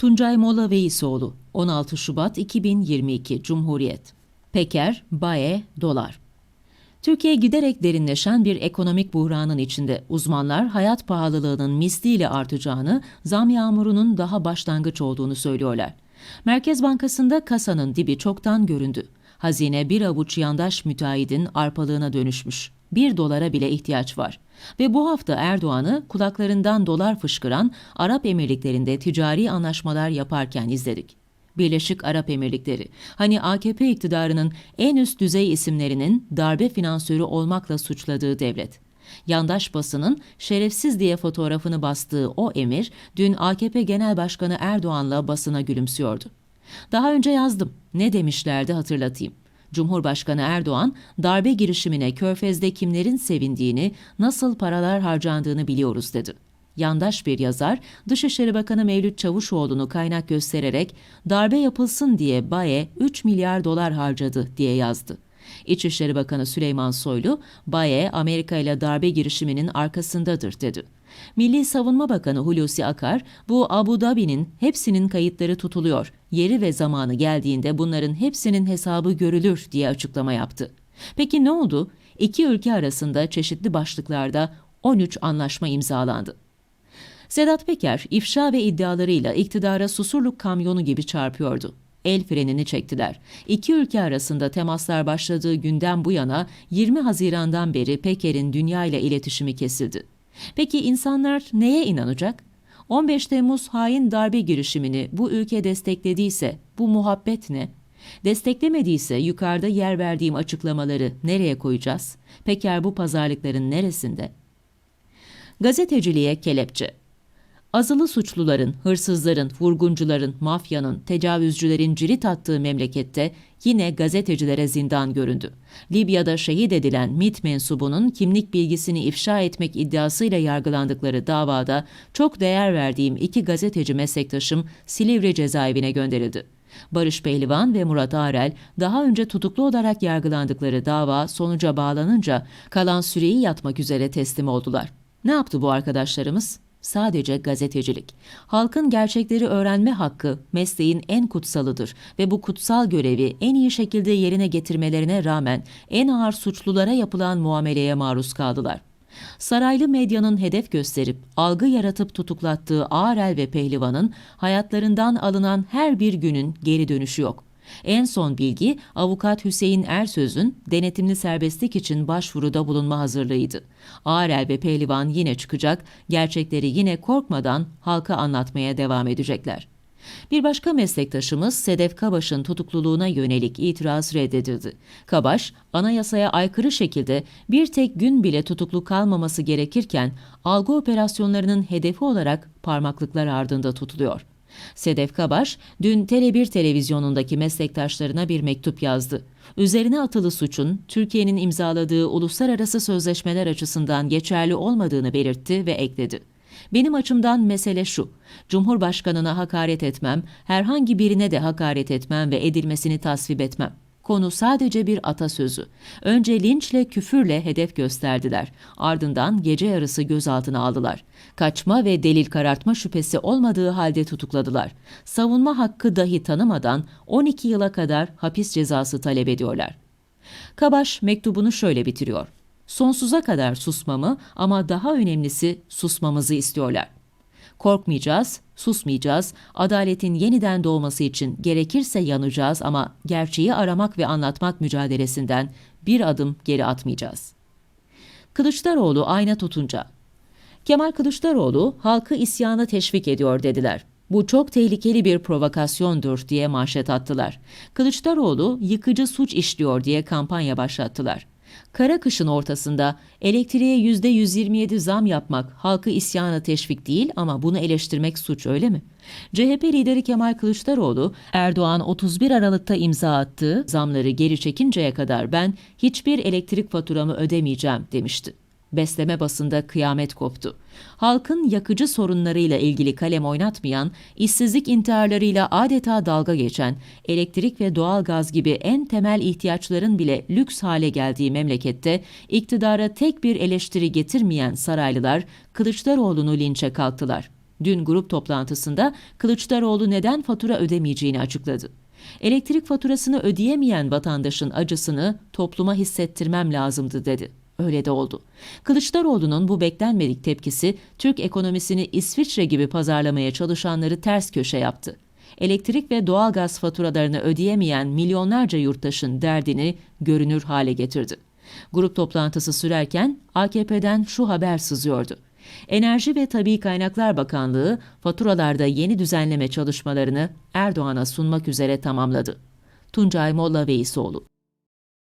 Tuncay Molla Veisoğlu 16 Şubat 2022 Cumhuriyet Peker, Baye, Dolar Türkiye giderek derinleşen bir ekonomik buhranın içinde. Uzmanlar hayat pahalılığının misliyle artacağını, zam yağmurunun daha başlangıç olduğunu söylüyorlar. Merkez Bankası'nda kasanın dibi çoktan göründü. Hazine bir avuç yandaş müteahhidin arpalığına dönüşmüş. Bir dolara bile ihtiyaç var. Ve bu hafta Erdoğan'ı kulaklarından dolar fışkıran Arap Emirlikleri'nde ticari anlaşmalar yaparken izledik. Birleşik Arap Emirlikleri, hani AKP iktidarının en üst düzey isimlerinin darbe finansörü olmakla suçladığı devlet. Yandaş basının şerefsiz diye fotoğrafını bastığı o emir, dün AKP Genel Başkanı Erdoğan'la basına gülümsüyordu. Daha önce yazdım. Ne demişlerdi hatırlatayım. Cumhurbaşkanı Erdoğan, darbe girişimine Körfez'de kimlerin sevindiğini, nasıl paralar harcandığını biliyoruz dedi. Yandaş bir yazar, Dışişleri Bakanı Mevlüt Çavuşoğlu'nu kaynak göstererek darbe yapılsın diye Baye 3 milyar dolar harcadı diye yazdı. İçişleri Bakanı Süleyman Soylu, Baye Amerika ile darbe girişiminin arkasındadır dedi. Milli Savunma Bakanı Hulusi Akar, bu Abu Dhabi'nin hepsinin kayıtları tutuluyor, yeri ve zamanı geldiğinde bunların hepsinin hesabı görülür diye açıklama yaptı. Peki ne oldu? İki ülke arasında çeşitli başlıklarda 13 anlaşma imzalandı. Sedat Peker, ifşa ve iddialarıyla iktidara susurluk kamyonu gibi çarpıyordu. El frenini çektiler. İki ülke arasında temaslar başladığı günden bu yana 20 Haziran'dan beri Peker'in dünya ile iletişimi kesildi. Peki insanlar neye inanacak? 15 Temmuz hain darbe girişimini bu ülke desteklediyse bu muhabbet ne? Desteklemediyse yukarıda yer verdiğim açıklamaları nereye koyacağız? Peker bu pazarlıkların neresinde? Gazeteciliğe kelepçe Azılı suçluların, hırsızların, vurguncuların, mafyanın, tecavüzcülerin cirit attığı memlekette yine gazetecilere zindan göründü. Libya'da şehit edilen MIT mensubunun kimlik bilgisini ifşa etmek iddiasıyla yargılandıkları davada çok değer verdiğim iki gazeteci meslektaşım Silivri cezaevine gönderildi. Barış Pehlivan ve Murat Arel daha önce tutuklu olarak yargılandıkları dava sonuca bağlanınca kalan süreyi yatmak üzere teslim oldular. Ne yaptı bu arkadaşlarımız? Sadece gazetecilik. Halkın gerçekleri öğrenme hakkı mesleğin en kutsalıdır ve bu kutsal görevi en iyi şekilde yerine getirmelerine rağmen en ağır suçlulara yapılan muameleye maruz kaldılar. Saraylı medyanın hedef gösterip algı yaratıp tutuklattığı Ağrel ve Pehlivan'ın hayatlarından alınan her bir günün geri dönüşü yok. En son bilgi avukat Hüseyin Ersöz'ün denetimli serbestlik için başvuruda bulunma hazırlığıydı. Ağrel ve Pehlivan yine çıkacak, gerçekleri yine korkmadan halka anlatmaya devam edecekler. Bir başka meslektaşımız Sedef Kabaş'ın tutukluluğuna yönelik itiraz reddedildi. Kabaş, anayasaya aykırı şekilde bir tek gün bile tutuklu kalmaması gerekirken algı operasyonlarının hedefi olarak parmaklıklar ardında tutuluyor. Sedef Kabaş, dün Tele1 televizyonundaki meslektaşlarına bir mektup yazdı. Üzerine atılı suçun Türkiye'nin imzaladığı uluslararası sözleşmeler açısından geçerli olmadığını belirtti ve ekledi. Benim açımdan mesele şu. Cumhurbaşkanına hakaret etmem, herhangi birine de hakaret etmem ve edilmesini tasvip etmem. Konu sadece bir atasözü. Önce linçle, küfürle hedef gösterdiler. Ardından gece yarısı gözaltına aldılar. Kaçma ve delil karartma şüphesi olmadığı halde tutukladılar. Savunma hakkı dahi tanımadan 12 yıla kadar hapis cezası talep ediyorlar. Kabaş mektubunu şöyle bitiriyor. Sonsuza kadar susmamı ama daha önemlisi susmamızı istiyorlar. Korkmayacağız, susmayacağız, adaletin yeniden doğması için gerekirse yanacağız ama gerçeği aramak ve anlatmak mücadelesinden bir adım geri atmayacağız. Kılıçdaroğlu ayna tutunca Kemal Kılıçdaroğlu halkı isyana teşvik ediyor dediler. Bu çok tehlikeli bir provokasyondur diye manşet attılar. Kılıçdaroğlu yıkıcı suç işliyor diye kampanya başlattılar. Kara kışın ortasında elektriğe %127 zam yapmak halkı isyana teşvik değil ama bunu eleştirmek suç öyle mi? CHP lideri Kemal Kılıçdaroğlu, Erdoğan 31 Aralık'ta imza attığı zamları geri çekinceye kadar ben hiçbir elektrik faturamı ödemeyeceğim demişti. Besleme basında kıyamet koptu. Halkın yakıcı sorunlarıyla ilgili kalem oynatmayan, işsizlik intiharlarıyla adeta dalga geçen, elektrik ve doğal gaz gibi en temel ihtiyaçların bile lüks hale geldiği memlekette iktidara tek bir eleştiri getirmeyen saraylılar Kılıçdaroğlu'nu linçe kalktılar. Dün grup toplantısında Kılıçdaroğlu neden fatura ödemeyeceğini açıkladı. Elektrik faturasını ödeyemeyen vatandaşın acısını topluma hissettirmem lazımdı dedi. Öyle de oldu. Kılıçdaroğlu'nun bu beklenmedik tepkisi Türk ekonomisini İsviçre gibi pazarlamaya çalışanları ters köşe yaptı. Elektrik ve doğalgaz faturalarını ödeyemeyen milyonlarca yurttaşın derdini görünür hale getirdi. Grup toplantısı sürerken AKP'den şu haber sızıyordu. Enerji ve Tabi Kaynaklar Bakanlığı faturalarda yeni düzenleme çalışmalarını Erdoğan'a sunmak üzere tamamladı. Tuncay Molla Veysoğlu